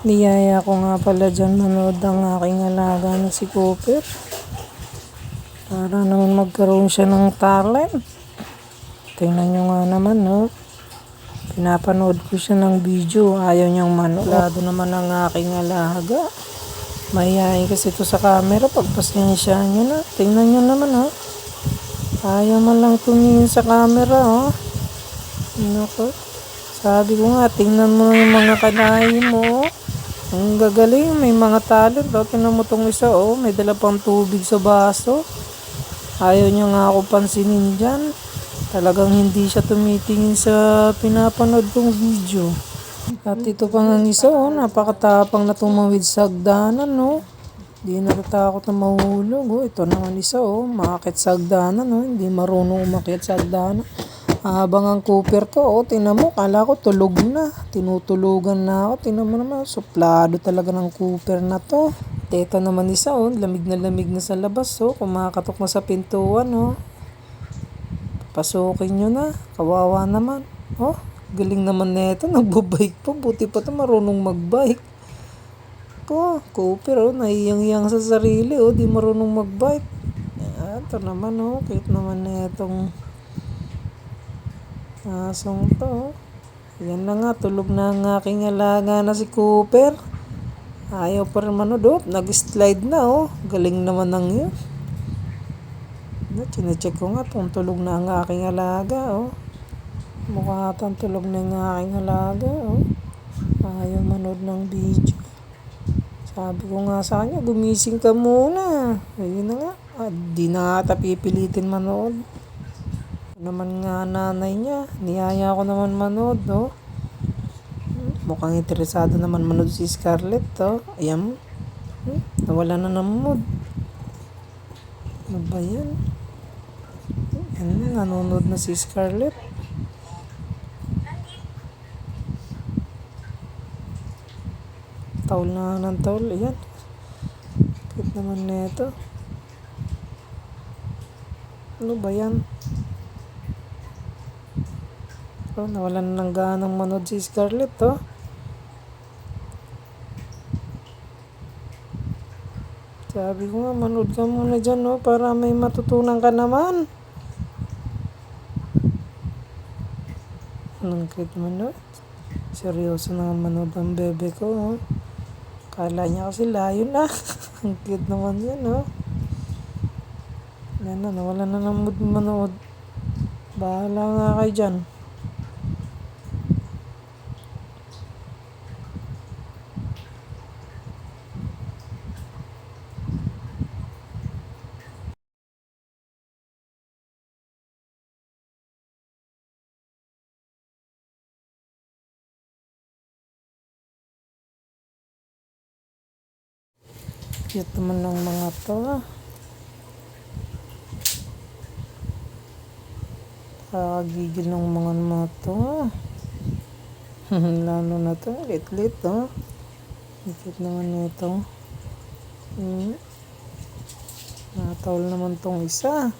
Niyaya ko nga pala dyan manood ang aking alaga na si Cooper. Para naman magkaroon siya ng talent. Tingnan nyo nga naman, no? Pinapanood ko siya ng video. Ayaw niyang manood. Naman ang aking alaga. Mahihayin kasi ito sa camera. Pagpasensya niyo na. Tingnan nyo naman, ha? Ayaw man lang tumingin sa camera, oh. Nako. Sabi ko nga, tingnan mo yung mga kanahi mo. oh. Ang gagaling, may mga talent. Oh. Tingnan mo tong isa, oh. May dala pang tubig sa baso. Ayaw niya nga ako pansinin dyan. Talagang hindi siya tumitingin sa pinapanood kong video. At ito pa nga isa, oh. Napakatapang na tumawid sa hagdanan, no. Hindi natatakot na mahulog. Oh. Ito naman isa, oh. Makakit sa hagdanan, oh. Hindi marunong umakyat sa hagdanan. Habang ang Cooper ko, oh, tinan mo, kala ko tulog na. Tinutulugan na ako. Tinan mo naman, suplado talaga ng Cooper na to. Ito naman isa, oh, lamig na lamig na sa labas, oh. Kumakatok na sa pintuan, oh. Pasukin nyo na. Kawawa naman. Oh, galing naman nito. Nagbabike pa. Buti pa to marunong magbike. Ko, Cooper, oh, naiyang-iyang sa sarili, oh. Di marunong magbike. Ah, ito naman, oh. Cute naman na itong asong to. oh. Yan na nga, tulog na ang aking alaga na si Cooper. Ayaw pa rin manood, oh. Nag-slide na, oh. Galing naman ng yun. Chinecheck ko nga kung tulog na ang aking alaga, oh. Mukha atang tulog na ang aking alaga, oh. Ayaw manood ng video. Sabi ko nga sa kanya, gumising ka muna. Ayun na nga. Ah, di na ata pipilitin manood. Naman nga nanay niya, niyaya ko naman manood, no? Mukhang interesado naman manood si Scarlett, to. Ayan. Hmm, nawala na ng mood. Ano ba yan? Yan, nanonood na si Scarlett. Taul na ng taul. Ayan. Cute naman nito. Ano ba yan? Oh, nawalan na ng ganang manood si Scarlett, oh. Sabi ko nga, manood ka muna dyan, no, para may matutunan ka naman. Anong cute manood? Seryoso na manood ang bebe ko, oh. Kala niya kasi layo na. ang cute naman yan, oh. Yan na, nawala na ng mood manood. Bahala nga kayo dyan. Cute naman ng mga to, ah. Kakagigil ng mga mga to, ah. Lalo na to, lit-lit, oh. Cute naman nito. Hmm. Natawal naman tong isa.